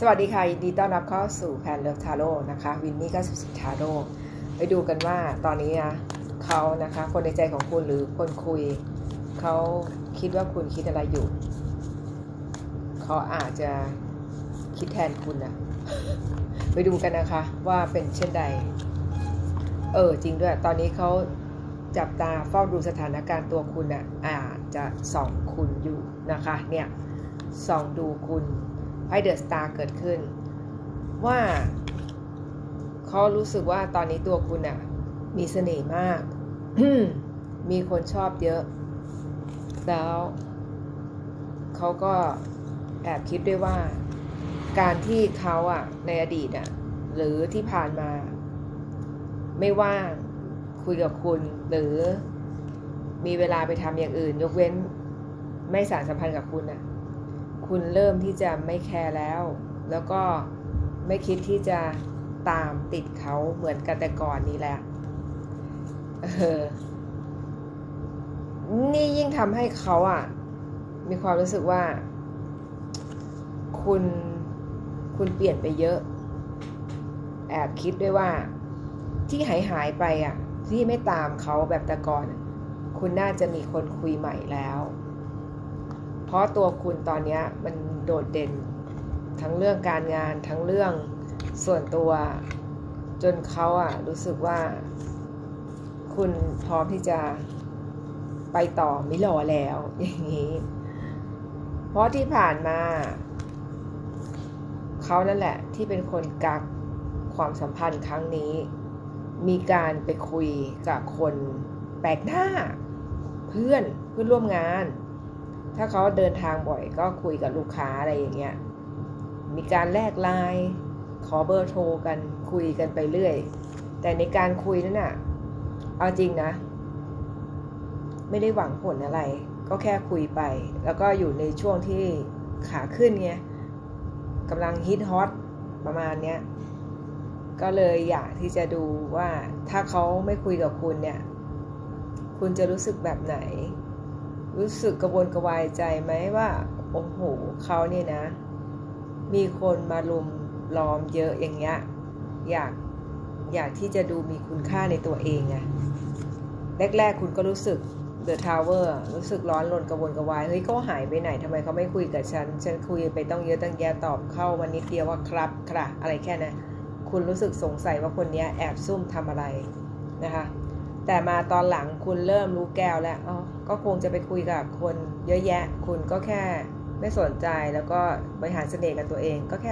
สวัสดีค่ะ ยินดีต้อนรับเข้าสู่แพนเลิฟทาโร่นะคะ วินนี่ก็สุดทาโร่ไปดูกันว่าตอนนี้นะเขานะคะ คนในใจของคุณหรือคนคุย เขาคิดว่าคุณคิดอะไรอยู่ เขาอาจจะคิดแทนคุณนะไปดูกันนะคะ ว่าเป็นเช่นใด เออ จริงด้วย ตอนนี้เขาจับตาเฝ้าดูสถานการณ์ตัวคุณอะอาจจะส่องคุณอยู่นะคะ เนี่ยส่องดูคุณ ไพ่เดอะสตาร์เกิดขึ้น ว่าเขารู้สึกว่าตอนนี้ตัวคุณอะมีเสน่ห์มาก มีคนชอบเยอะ แล้วเขาก็แอบคิดด้วยว่า การที่เขาอะในอดีตอะหรือที่ผ่านมา ไม่ว่างคุยกับคุณหรือมีเวลาไปทำอย่างอื่น ยกเว้นไม่สารสัมพันธ์กับคุณน่ะ คุณเริ่มที่จะไม่แคร์แล้ว แล้วก็ไม่คิดที่จะตามติดเขาเหมือนกันแต่ก่อนนี้แหละเออนี่ยิ่งทำให้เขาอะ มีความรู้สึกว่า คุณคุณเปลี่ยนไปเยอะ แอบคิดด้วยว่า ที่หายหายไปอะ ที่ไม่ตามเขาแบบแต่ก่อน คุณน่าจะมีคนคุยใหม่แล้ว เพราะตัวคุณตอนนี้มันโดดเด่น ทั้งเรื่องการงานทั้งเรื่องส่วนตัว จนเขาอะรู้สึกว่า คุณพร้อมที่จะไปต่อไม่รอแล้ว อย่างนี้ เพราะที่ผ่านมาเขานั่นแหละ ที่เป็นคนกักความสัมพันธ์ครั้งนี้ มีการไปคุยกับคนแปลกหน้า เพื่อนเพื่อนร่วมงาน ถ้าเขาเดินทางบ่อยก็คุยกับลูกค้าอะไรอย่างเงี้ย มีการแลกไลน์ขอเบอร์โทรกันคุยกันไปเรื่อย แต่ในการคุยนั้นน่ะ เอาจริงนะ ไม่ได้หวังผลอะไร ก็แค่คุยไป แล้วก็อยู่ในช่วงที่ขาขึ้นไงกำลังฮิตฮอตประมาณเนี้ย ก็เลยอยากที่จะดูว่าถ้าเขาไม่คุยกับคุณเนี่ย คุณจะรู้สึกแบบไหน รู้สึกกระวนกระวายใจไหมว่าโอ้โหเขาเนี่ยนะ มีคนมาลุมล้อมเยอะอย่างเงี้ยอยากอยากที่จะดูมีคุณค่าในตัวเองอะแรกๆคุณก็รู้สึกเดอะทาวเวอร์รู้สึกร้อนรนกระวนกระวาย เฮ้ยเขาหายไปไหนทำไมเขาไม่คุยกับฉัน ฉันคุยไปต้องเยอะตั้งแยะตอบเข้ามานิดเดียวว่าครับครับอะไรแค่นั้นคุณรู้สึกสงสัยว่าคนนี้แอบซุ่มทำอะไรนะคะ แต่มาตอนหลังคุณเริ่มรู้แก้วแล้วอ๋อก็คงจะไปคุยกับคนเยอะแยะ คุณก็แค่ไม่สนใจแล้วก็บริหารเสน่ห์กับตัวเองก็แค่